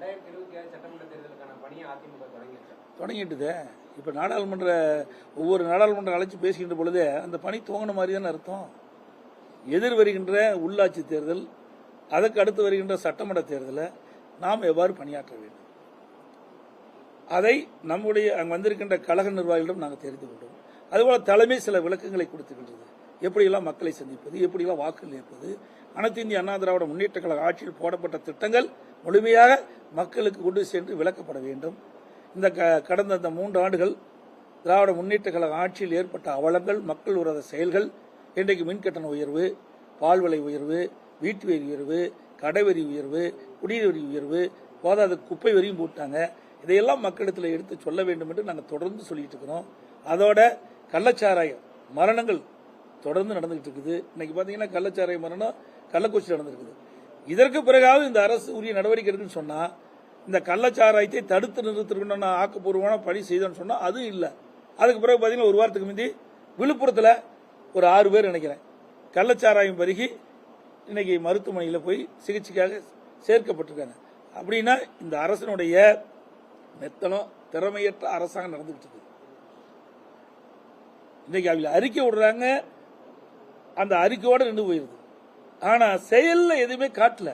ரெண்டாயிரத்தி இருபத்தி ஏழு சட்டமன்ற தேர்தலுக்கான பணியை அதிமுக தொடங்கிடுச்சு. தொடங்கிட்டுதே. இப்போ நாடாளுமன்ற ஒவ்வொரு நாடாளுமன்ற அழைச்சி பேசுகின்ற பொழுதே அந்த பணி துவங்கின மாதிரி தானே அர்த்தம். எதிர் வருகின்ற உள்ளாட்சி தேர்தல் அதற்கு அடுத்து வருகின்ற சட்டமன்ற தேர்தலை நாம் எவ்வாறு பணியாற்ற வேண்டும்? அதை நம்முடைய அங்கே வந்திருக்கின்ற கழக நிர்வாகிகளிடம் நாங்கள் தெரிந்து கொண்டோம். அதுபோல தலைமை சில விளக்கங்களை கொடுத்துக்கின்றது. எப்படியெல்லாம் மக்களை சந்திப்பது எப்படியெல்லாம் வாக்குகள் ஏற்பது அனைத்து இந்திய அண்ணா திராவிட முன்னேற்ற கழக ஆட்சியில் போடப்பட்ட திட்டங்கள் முழுமையாக மக்களுக்கு கொண்டு சென்று விளக்கப்பட வேண்டும். இந்த க- கடந்த இந்த மூன்று ஆண்டுகள் திராவிட முன்னேற்ற கழக ஆட்சியில் ஏற்பட்ட அவலங்கள் மக்கள் விரோத செயல்கள் இன்றைக்கு மின்கட்டண உயர்வு பால் விலை உயர்வு வீட்டு வரி உயர்வு கடை வரி உயர்வு குடிநீர் வரி உயர்வு போதாத குப்பை வரியும் போட்டாங்க. இதையெல்லாம் மக்களிடத்தில் எடுத்து சொல்ல வேண்டும் என்று நாங்கள் தொடர்ந்து சொல்லிட்டு இருக்கிறோம். அதோட கள்ளச்சாராயம் மரணங்கள் தொடர்ந்து நடந்துகிட்டு இருக்குது இன்னைக்கு பார்த்தீங்கன்னா கள்ளச்சாரை மரணம் கள்ளக்குறிச்சி நடந்திருக்குது. இதற்கு பிறகாவது இந்த அரசு உரிய நடவடிக்கை எடுக்குன்னு சொன்னா இந்த கள்ளச்சாராயத்தை தடுத்து நிறுத்திருக்கணும் நான் ஆக்கப்பூர்வமான பணி செய்தோன்னு சொன்னா அது இல்லை. அதுக்கு பிறகு பார்த்தீங்கன்னா ஒரு வாரத்துக்கு முந்தி விழுப்புரத்தில் ஒரு ஆறு பேர் நினைக்கிறேன். கள்ளச்சாராயம் பருகி இன்னைக்கு மருத்துவமனையில் போய் சிகிச்சைக்காக சேர்க்கப்பட்டிருக்காங்க. அப்படின்னா இந்த அரசனுடைய மெத்தனம் திறமையற்ற அரசாங்கம் நடந்துகிட்டு இருக்கு இன்னைக்கு அவங்க அறிக்கை விடுறாங்க. அந்த அறிக்கையோடு நின்று போயிருது. ஆனால் செயலில் எதுவுமே காட்டல.